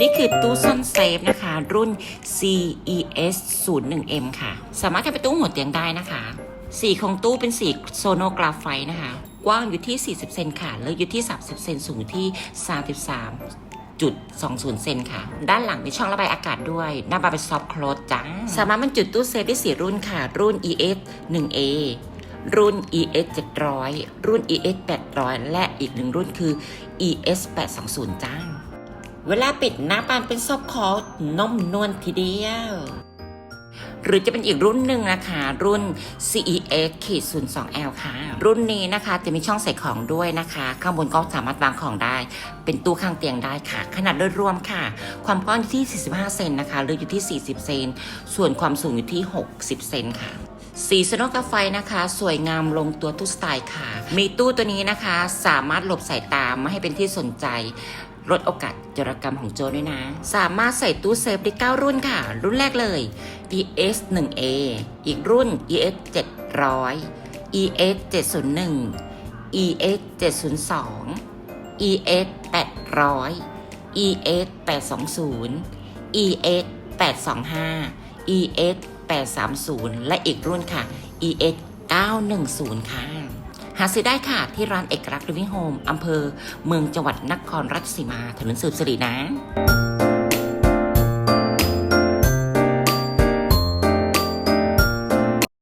นี่คือตู้ซ่อนเซฟนะคะ รุ่น CES 01M ค่ะ สามารถทำเป็นตู้หัวเตียงได้นะคะ สีของตู้เป็นสีโซโนกราไฟต์นะคะ กว้างอยู่ที่ 40 เซนค่ะลึกอยู่ที่ 30 เซนสูงอยู่ที่ 33จุด20 เซนค่ะ ด้านหลังมีช่องระบายอากาศด้วย หน้าบานเป็นซอฟต์โคลสจ้าสามารถบรรจุตู้เซฟได้สี่รุ่นค่ะ รุ่น ES 1A รุ่น ES 700 รุ่น ES 800 และอีกหนึ่งรุ่นคือ ES 820จ้า เวลาปิดหน้าบานเป็นซอฟคอร์นุ่มนวลทีเดียว หรือจะเป็นอีกรุ่นหนึ่งนะคะ รุ่น CEX ขีด 02 L ค่ะ รุ่นนี้นะคะจะมีช่องใส่ของด้วยนะคะ ข้างบนก็สามารถวางของได้ เป็นตู้ข้างเตียงได้ค่ะ ขนาดโดยรวมค่ะ ความกว้างอยู่ที่ 45 เซนนะคะลึกอยู่ที่ 40 เซน ส่วนความสูงอยู่ที่ 60 เซนค่ะสีสโนกาไฟนะคะ สวยงามลงตัวทุกสไตล์ค่ะ มีตู้ตัวนี้นะคะ สามารถหลบสายตาไม่ให้เป็นที่สนใจ ลดโอกาสจรกรรมของโจรด้วยนะ สามารถใส่ตู้เซฟได้ 9 รุ่นค่ะ รุ่นแรกเลย ES 1A อีกรุ่น ES 700 ES 701 ES 702 ES 800 ES 820 ES 825 ES 830 และอีกรุ่นค่ะ ES 910 ค่ะ หาซื้อได้ค่ะ ที่ร้านเอกลักษณ์ลิฟวิ่งโฮมอำเภอเมืองจังหวัดนครราชสีมาถนนสืบสิรินะ